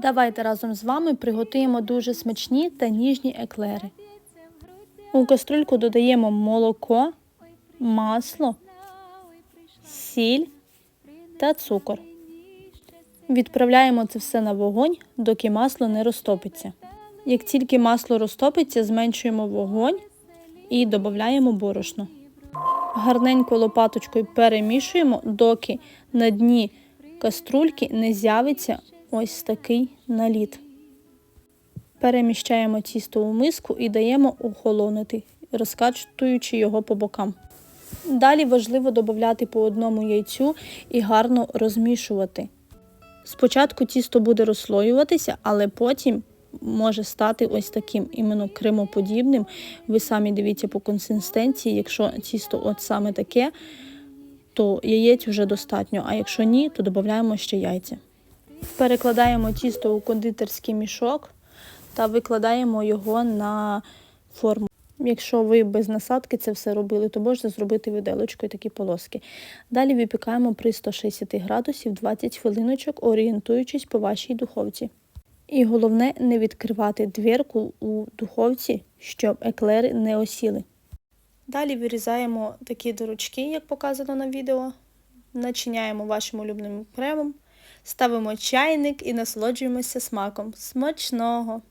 Давайте разом з вами приготуємо дуже смачні та ніжні еклери. У каструльку додаємо молоко, масло, сіль та цукор. Відправляємо це все на вогонь, доки масло не розтопиться. Як тільки масло розтопиться, зменшуємо вогонь і додаємо борошно. Гарненько лопаточкою перемішуємо, доки на дні каструльки не з'явиться ось такий наліт. Переміщаємо тісто у миску і даємо охолонути, розкачуючи його по бокам. Далі важливо додати по одному яйцю і гарно розмішувати. Спочатку тісто буде розслоюватися, але потім може стати ось таким іменно кремоподібним. Ви самі дивіться по консистенції, якщо тісто от саме таке, то яєць вже достатньо, а якщо ні, то додаємо ще яйця. Перекладаємо тісто у кондитерський мішок та викладаємо його на форму. Якщо ви без насадки це все робили, то можна зробити виделочкою такі полоски. Далі випікаємо при 160 градусів 20 хвилиночок, орієнтуючись по вашій духовці. І головне не відкривати дверку у духовці, щоб еклери не осіли. Далі вирізаємо такі дорочки, як показано на відео, начиняємо вашим улюбленим кремом, ставимо чайник і насолоджуємося смаком. Смачного!